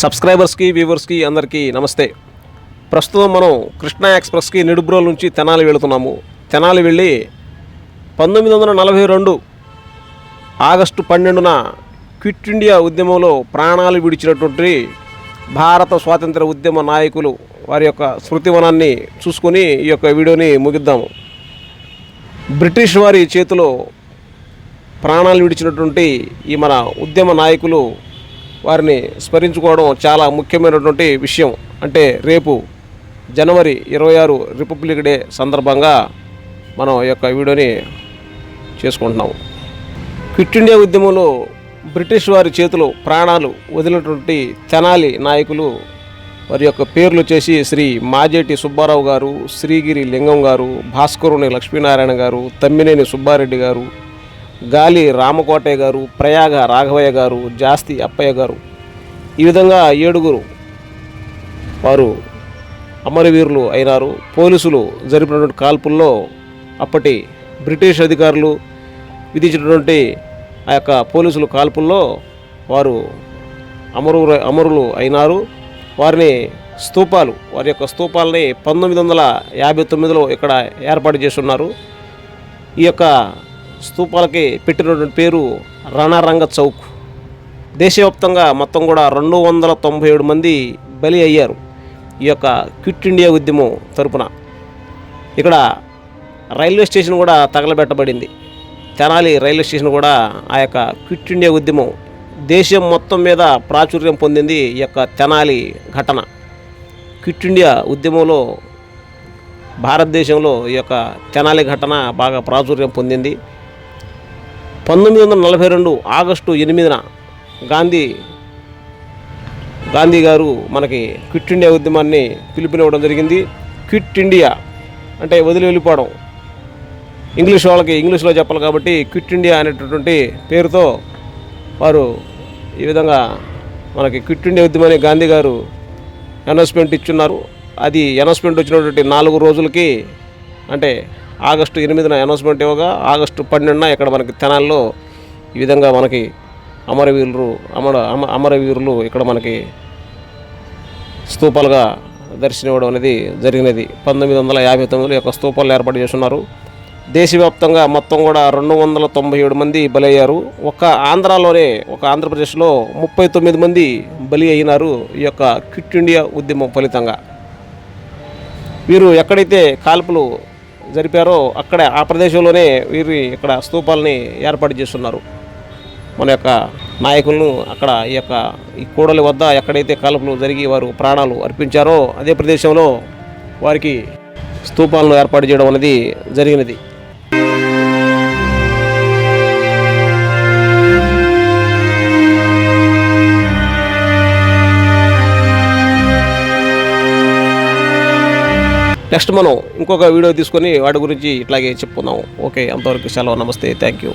సబ్స్క్రైబర్స్కి వ్యూవర్స్కి అందరికీ నమస్తే. ప్రస్తుతం మనం కృష్ణా ఎక్స్ప్రెస్కి నిడుబ్రోల్ నుంచి తెనాలి వెళుతున్నాము. తెనాలి వెళ్ళి పంతొమ్మిది వందల నలభై రెండు ఆగస్టు పన్నెండున క్విట్ ఇండియా ఉద్యమంలో ప్రాణాలు విడిచినటువంటి భారత స్వాతంత్ర ఉద్యమ నాయకులు వారి యొక్క స్మృతివనాన్ని చూసుకొని ఈ యొక్క వీడియోని ముగిద్దాము. బ్రిటిష్ వారి చేతిలో ప్రాణాలు విడిచినటువంటి ఈ మన ఉద్యమ నాయకులు వారిని స్మరించుకోవడం చాలా ముఖ్యమైనటువంటి విషయం. అంటే రేపు జనవరి ఇరవై ఆరు రిపబ్లిక్ డే సందర్భంగా మనం ఈ యొక్క వీడియోని చేసుకుంటున్నాము క్విట్ ఇండియా ఉద్యమంలో బ్రిటిష్ వారి చేతిలో ప్రాణాలు వదిలినటువంటి తెనాలి నాయకులు వారి యొక్క పేర్లు వచ్చేసి శ్రీ మాజేటి సుబ్బారావు గారు శ్రీగిరి లింగం గారు భాస్కరుని లక్ష్మీనారాయణ గారు తమ్మినేని సుబ్బారెడ్డి గారు గాలి రామకోటయ్య గారు ప్రయాగ రాఘవయ్య గారు జాస్తి అప్పయ్య గారు. ఈ విధంగా ఏడుగురు వారు అమరవీరులు అయినారు. పోలీసులు జరిపినటువంటి కాల్పుల్లో అప్పటి బ్రిటిష్ అధికారులు విధించినటువంటి ఆ యొక్క పోలీసులు కాల్పుల్లో వారు అమరు అమరులు అయినారు. వారిని స్తూపాలు వారి యొక్క స్తూపాలని పంతొమ్మిది వందల యాభై తొమ్మిదిలో ఇక్కడ ఏర్పాటు చేస్తున్నారు ఈ యొక్క స్తూపాలకి పెట్టినటువంటి పేరు రణరంగ చౌక్. దేశవ్యాప్తంగా మొత్తం కూడా రెండు వందల తొంభై ఏడు మంది బలి అయ్యారు ఈ యొక్క క్విట్ ఇండియా ఉద్యమం తరపున. ఇక్కడ రైల్వే స్టేషన్ కూడా తగలబెట్టబడింది. తెనాలి రైల్వే స్టేషన్ కూడా ఆ యొక్క క్విట్ ఇండియా ఉద్యమం దేశం మొత్తం మీద ప్రాచుర్యం పొందింది ఈ యొక్క తెనాలి ఘటన. క్విట్ ఇండియా ఉద్యమంలో భారతదేశంలో ఈ యొక్క తెనాలి ఘటన బాగా ప్రాచుర్యం పొందింది. పంతొమ్మిది వందల నలభై రెండు ఆగస్టు ఎనిమిదిన గాంధీ గాంధీ గారు మనకి క్విట్ ఇండియా ఉద్యమాన్ని పిలుపునివ్వడం జరిగింది. క్విట్ ఇండియా అంటే వదిలి వెళ్ళిపోవడం. ఇంగ్లీష్ వాళ్ళకి ఇంగ్లీష్లో చెప్పాలి కాబట్టి క్విట్ ఇండియా అనేటటువంటి పేరుతో వారు ఈ విధంగా మనకి క్విట్ ఇండియా ఉద్యమాన్ని గాంధీ గారు అనౌన్స్మెంట్ ఇచ్చున్నారు. అది అనౌన్స్మెంట్ వచ్చినటువంటి నాలుగు రోజులకి అంటే ఆగస్టు ఎనిమిదిన అనౌన్స్మెంట్ ఇవ్వగా ఆగస్టు పన్నెండున ఇక్కడ మనకి తెనాల్లో ఈ విధంగా మనకి అమరవీరులు అమర అమ అమరవీరులు ఇక్కడ మనకి స్తూపాలుగా దర్శనమివ్వడం అనేది జరిగినది. పంతొమ్మిది వందల యాభై తొమ్మిదిలో యొక్క స్తూపాలు ఏర్పాటు చేస్తున్నారు. దేశవ్యాప్తంగా మొత్తం కూడా రెండు వందల తొంభై ఏడు మంది బలి అయ్యారు ఒక ఆంధ్రాలోనే ఒక ఆంధ్రప్రదేశ్లో ముప్పై తొమ్మిది మంది బలి అయినారు ఈ యొక్క క్విట్ ఇండియా ఉద్యమం ఫలితంగా. వీరు ఎక్కడైతే కాల్పులు జరిపారో అక్కడ ఆ ప్రదేశంలోనే వీరి ఇక్కడ స్తూపాలని ఏర్పాటు చేస్తున్నారు. మన యొక్క నాయకులను అక్కడ ఈ యొక్క ఈ కూడలి వద్ద ఎక్కడైతే కాల్పులు జరిగి వారు ప్రాణాలు అర్పించారో అదే ప్రదేశంలో వారికి స్తూపాలను ఏర్పాటు చేయడం అనేది జరిగినది. నెక్స్ట్ మనం ఇంకొక వీడియో తీసుకొని వాటి గురించి ఇట్లాగే చెప్పుకుందాం. ఓకే అంతవరకు సెలవు. నమస్తే. Thank you.